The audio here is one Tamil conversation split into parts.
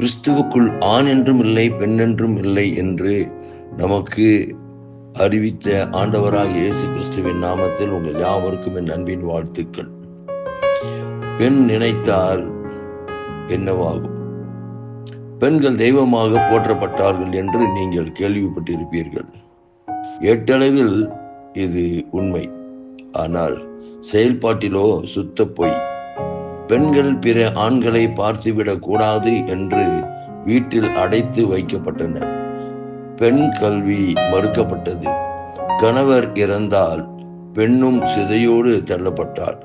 கிறிஸ்துவுக்குள் ஆண் என்றும் இல்லை பெண் என்றும் இல்லை என்று நமக்கு அறிவித்த ஆண்டவராக இயேசு கிறிஸ்துவின் நாமத்தில் உங்கள் யாவருக்கும் என் அன்பின் வாழ்த்துக்கள். பெண் நினைத்தால் என்னவாகும்? பெண்கள் தெய்வமாக போற்றப்பட்டார்கள் என்று நீங்கள் கேள்விப்பட்டிருப்பீர்கள். ஏட்டளவில் இது உண்மை. ஆனால் செயல்பாட்டிலோ சுத்த பொய். பெண்கள் பிற ஆண்களை பார்த்துவிடக் கூடாது என்று வீட்டில் அடைத்து வைக்கப்பட்டனர். பெண் கல்வி மறுக்கப்பட்டது. கணவர் இறந்தால் பெண்ணும் சிதையோடு தள்ளப்பட்டாள்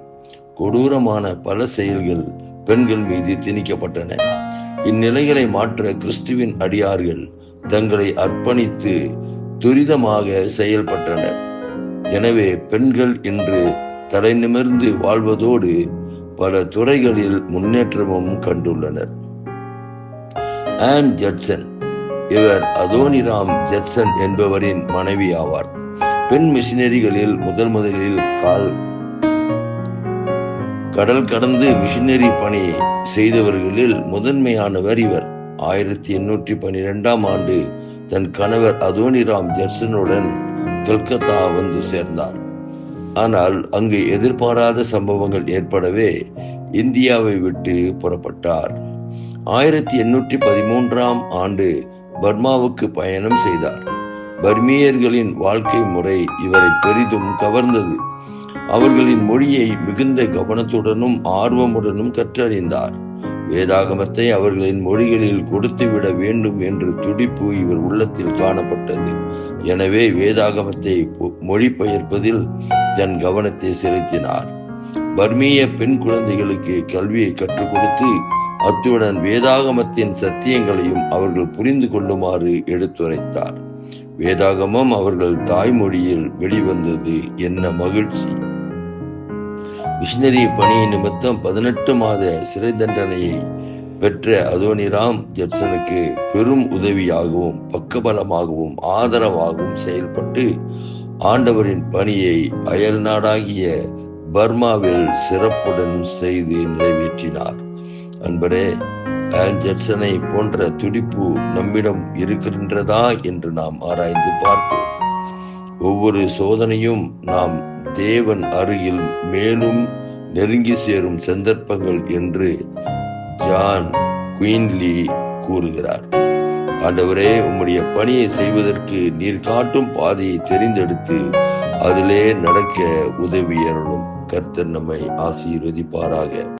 கொடூரமான பல செயல்கள் பெண்கள் மீது திணிக்கப்பட்டன. இந்நிலைகளை மாற்ற கிறிஸ்துவின் அடியார்கள் தங்களை அர்ப்பணித்து துரிதமாக செயல்பட்டனர். எனவே பெண்கள் இன்று தலை நிமிர்ந்து வாழ்வதோடு பல துறைகளில் முன்னேற்றமும் கண்டுள்ளனர். ஆன் ஜட்சன் இவர் அதோனிராம் ஜட்சன் என்பவரின் மனைவி ஆவார். பெண் மிஷினரிகளில் முதல் முதலில் கால் கடல் கடந்து மிஷினரி பணி செய்தவர்களில் முதன்மையானவர் இவர். ஆயிரத்தி எண்ணூற்றி பனிரெண்டாம் ஆண்டு தன் கணவர் அதோனிராம் ஜட்சனுடன் கல்கத்தா வந்து சேர்ந்தார். ஆனால் அங்கு எதிர்பாராத சம்பவங்கள் ஏற்படவே இந்தியாவை விட்டு புறப்பட்டார். ஆயிரத்தி எண்ணூற்றி பதிமூன்றாம் ஆண்டு பர்மாவுக்கு பயணம் செய்தார். பர்மியர்களின் வாழ்க்கை முறை இவரை பெரிதும் கவர்ந்தது. அவர்களின் மொழியை மிகுந்த கவனத்துடனும் ஆர்வமுடனும் கற்றறிந்தார். வேதாகமத்தை அவர்களின் மொழிகளில் கொடுத்துவிட வேண்டும் என்று துடிப்பு இவர் உள்ளத்தில் காணப்பட்டது. எனவே வேதாகமத்தை மொழிபெயர்ப்பதில் தன் கவனத்தை செலுத்தினார். பர்மிய பெண் குழந்தைகளுக்கு கல்வியை கற்றுக் கொடுத்து அத்துடன் வேதாகமத்தின் சத்தியங்களையும் அவர்கள் புரிந்து கொள்ளுமாறு எடுத்துரைத்தார். வேதாகமம் அவர்கள் தாய்மொழியில் வெளிவந்தது என்ன மகிழ்ச்சி! மிஷினரி பணி நிமித்தம் பதினெட்டு மாத சிறை தண்டனையை பெற்ற அதோனிராம் ஜட்சனுக்கு பெரும் உதவியாகவும் பக்கபலமாகவும் ஆதரவாகவும் செயல்பட்டு ஆண்டவரின் பணியை அயல் நாடாகிய பர்மாவில் சிறப்புடன் செய்து நிறைவேற்றினார். அன்பரே ஆன் ஜட்சனை போன்ற துடிப்பு நம்மிடம் இருக்கின்றதா என்று நாம் ஆராய்ந்து பார்ப்போம். ஒவ்வொரு சோதனையும் நாம் தேவன் அருகில் மேலும் நெருங்கி சேரும் சந்தர்ப்பங்கள் என்று ஜான் குயின்லி கூறுகிறார். ஆண்டவரே உம்முடைய பணியை செய்வதற்கு நீர் காட்டும் பாதையை தெரிந்தெடுத்து அதிலே நடக்க உதவி அருளும். கர்த்தர் நம்மை ஆசீர்வதிப்பாராக.